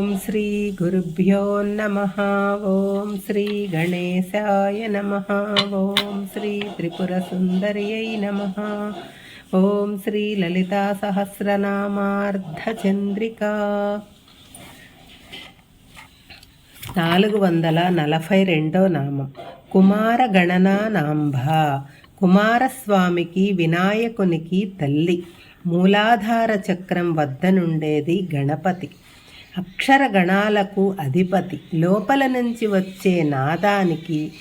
ఓం శ్రీ గురుభ్యో నమ. ఓం శ్రీ గణేశాయ నమ. ఓం శ్రీ త్రిపుర సుందర్యై నమ. ఓం శ్రీ లలితా సహస్రనామార్ధచంద్రిక నాలుగు వందల నలభై రెండో నామం. కుమార గణనానాంబ కుమారస్వామికి వినాయకునికి తల్లి. మూలాధార చక్రం వద్ద నుండేది గణపతి. అక్షరగణాలకు అధిపతి. లోపల నుంచి వచ్చే నాదానికి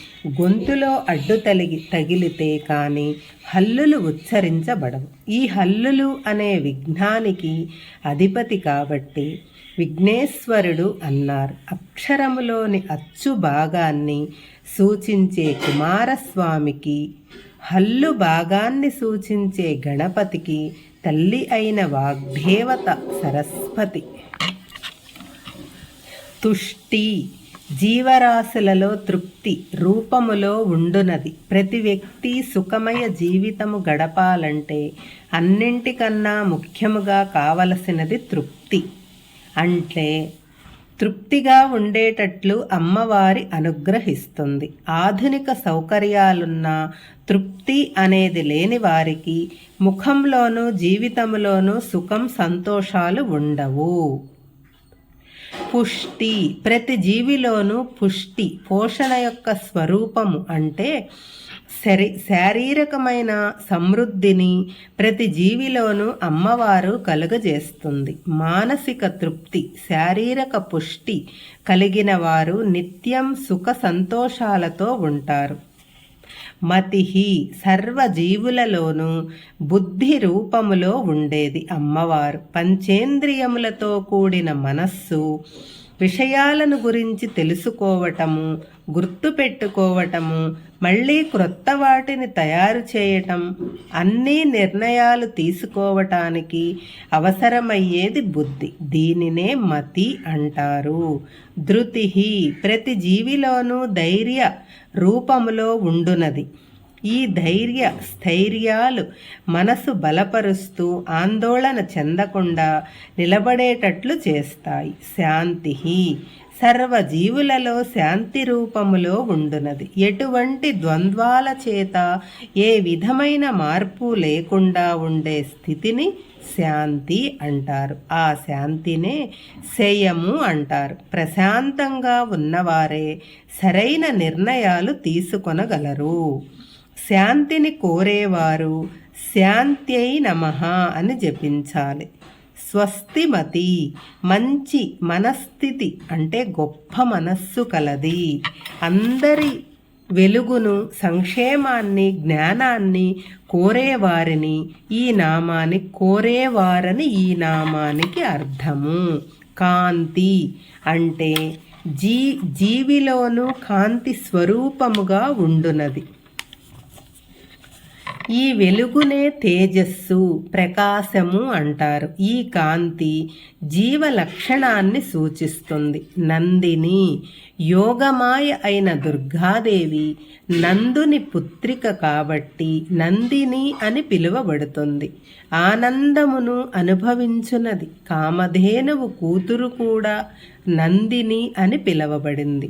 గొంతులో అడ్డు తలిగి తగిలితే కానీ హల్లులు ఉచ్చరించబడవు. ఈ హల్లులు అనే విఘ్నానికి అధిపతి కాబట్టి విఘ్నేశ్వరుడు అన్నారు. అక్షరములోని అచ్చు భాగాన్ని సూచించే కుమారస్వామికి హల్లు భాగాన్ని సూచించే గణపతికి తల్లి అయిన వాగ్దేవత సరస్వతి. తుష్టి జీవరాశులలో తృప్తి రూపములో ఉండునది. ప్రతి వ్యక్తి సుఖమయ జీవితము గడపాలంటే అన్నింటికన్నా ముఖ్యముగా కావలసినది తృప్తి. అంటే తృప్తిగా ఉండేటట్లు అమ్మవారి అనుగ్రహిస్తుంది. ఆధునిక సౌకర్యాలున్న తృప్తి అనేది లేని వారికి ముఖంలోనూ జీవితంలోనూ సుఖం సంతోషాలు ఉండవు. పుష్టి. ప్రతి జీవిలోనూ పుష్టి పోషణ యొక్క స్వరూపము అంటే శరీ శారీరకమైన సమృద్ధిని ప్రతి జీవిలోనూ అమ్మవారు కలుగజేస్తుంది. మానసిక తృప్తి శారీరక పుష్టి కలిగిన వారు నిత్యం సుఖ సంతోషాలతో ఉంటారు. మతి సర్వజీవులలోనూ బుద్ధి రూపములో ఉండేది అమ్మవారు. పంచేంద్రియములతో కూడిన మనస్సు విషయాలను గురించి తెలుసుకోవటము గుర్తుపెట్టుకోవటము మళ్ళీ క్రొత్త వాటిని తయారు చేయటం అన్ని నిర్ణయాలు తీసుకోవటానికి అవసరమయ్యేది బుద్ధి. దీనినే మతి అంటారు. ధృతి ప్రతి జీవిలోనూ ధైర్య రూపములో ఉండునది. ఈ ధైర్య స్థైర్యాలు మనసు బలపరుస్తూ ఆందోళన చెందకుండా నిలబడేటట్లు చేస్తాయి. శాంతి సర్వజీవులలో శాంతి రూపములో ఉండునది. ఎటువంటి ద్వంద్వాల చేత ఏ విధమైన మార్పు లేకుండా ఉండే స్థితిని శాంతి అంటారు. ఆ శాంతినే శయము అంటారు. ప్రశాంతంగా ఉన్నవారే సరైన నిర్ణయాలు తీసుకొనగలరు. శాంతిని కోరేవారు శాంత్యై నమ అని జపించాలి. స్వస్తిమతి. మంచి మనస్థితి అంటే గొప్ప మనస్సు కలది. అందరి వెలుగును సంక్షేమాన్ని జ్ఞానాన్ని కోరేవారిని ఈ నామాన్ని కోరేవారని ఈ నామానికి అర్థము. కాంతి అంటే జీ జీవిలోను కాంతి స్వరూపముగా ఉండునది. ఈ వెలుగునే తేజస్సు ప్రకాశము అంటారు. ఈ కాంతి జీవ లక్షణాన్ని సూచిస్తుంది. నందిని యోగమాయ అయిన దుర్గాదేవి నందుని పుత్రిక కాబట్టి నందిని అని పిలువబడుతుంది. ఆనందమును అనుభవించున్నది కామధేనువు కూతురు కూడా నందిని అని పిలువబడింది.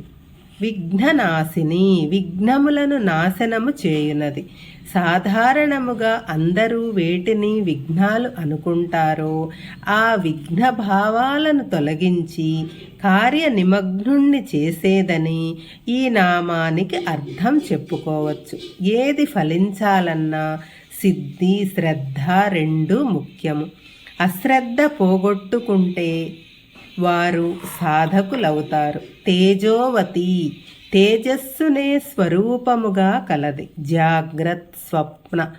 విఘ్ననాశిని విఘ్నములను నాశనము చేయునది. సాధారణముగా అందరూ వేటిని విఘ్నాలు అనుకుంటారో ఆ విఘ్న భావాలను తొలగించి కార్య నిమగ్నుణ్ణి చేసేదని ఈ నామానికి అర్థం చెప్పుకోవచ్చు. ఏది ఫలించాలన్నా సిద్ధి శ్రద్ధ రెండు ముఖ్యము. అశ్రద్ధ పోగొట్టుకుంటే వారు సాధకులవుతారు. తేజోవతి తేజస్సునే స్వరూపముగా కలది. జాగ్రత్ స్వప్న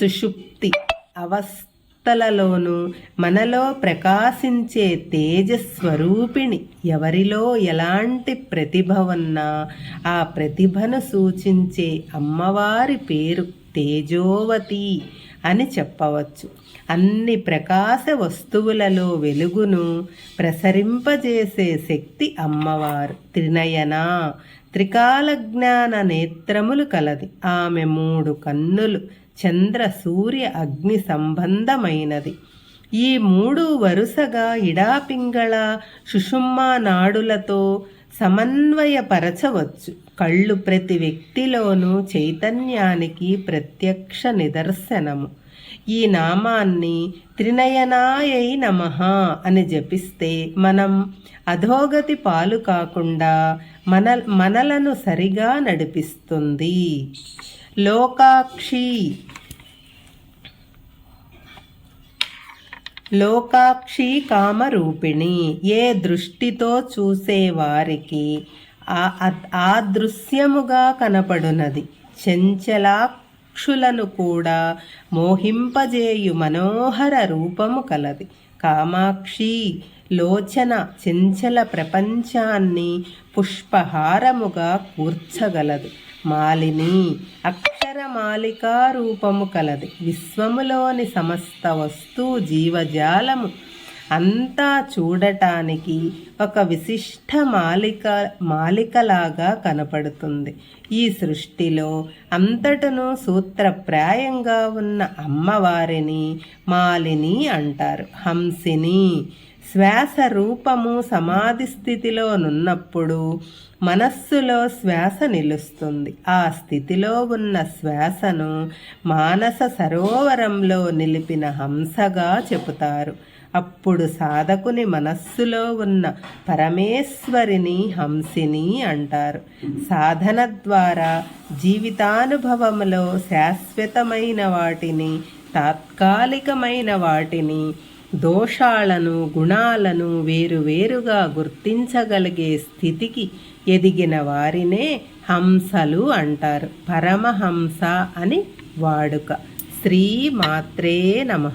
సుషుప్తి అవస్థలలోనూ మనలో ప్రకాశించే తేజస్వరూపిణి ఎవరిలో ఎలాంటి ప్రతిభ ఉన్నా ఆ ప్రతిభను సూచించే అమ్మవారి పేరు తేజోవతి. అని చెప్పవచ్చు. అన్ని ప్రకాశ వస్తువులలో వెలుగును ప్రసరింపజేసే శక్తి అమ్మవారు. త్రినయన త్రికాల జ్ఞాన నేత్రములు కలది. ఆమె మూడు కన్నులు చంద్ర సూర్య అగ్ని సంబంధమైనది. ఈ మూడు వరుసగా ఇడాపింగళ సుషుమ్మ నాడులతో సమన్వయపరచవచ్చు. కళ్ళు ప్రతి వ్యక్తిలోనూ చైతన్యానికి ప్రత్యక్ష నిదర్శనము. ఈ నామాన్ని త్రినయనాయై నమ అని జపిస్తే మనం అధోగతి పాలు కాకుండా మన మనలను సరిగా నడిపిస్తుంది. లోకాక్షి లోకాక్షి కామరూపిణి. ఏ దృష్టితో చూసేవారికి ఆ దృశ్యముగా కనపడునది. చెంచలాక్షులను కూడా మోహింపజేయు మనోహర రూపము కలది. కామాక్షి లోచన చెంచల ప్రపంచాన్ని పుష్పహారముగా కూర్చగలదు. మాలిని అక్ష రూపము కలది. విశ్వములోని సమస్త వస్తు జీవజాలము. అంతా చూడటానికి ఒక విశిష్ట మాలిక మాలికలాగా కనపడుతుంది. ఈ సృష్టిలో అంతటను సూత్రప్రాయంగా ఉన్న అమ్మవారిని మాలిని అంటారు. హంసిని శ్వాస రూపము సమాధి స్థితిలో నున్నప్పుడు మనస్సులో శ్వాస నిలుస్తుంది. ఆ స్థితిలో ఉన్న శ్వాసను మానస సరోవరంలో నిలిపిన హంసగా చెబుతారు అప్పుడు సాధకుని మనస్సులో ఉన్న పరమేశ్వరిని హంసిని అంటారు. సాధన ద్వారా జీవితానుభవంలో శాశ్వతమైన వాటిని తాత్కాలికమైన వాటిని దోషాలను గుణాలను వేరువేరుగా గుర్తించగలిగే స్థితికి ఎదిగిన వారినే హంసలు అంటారు. పరమహంస అని వాడుక. శ్రీమాత్రే నమ.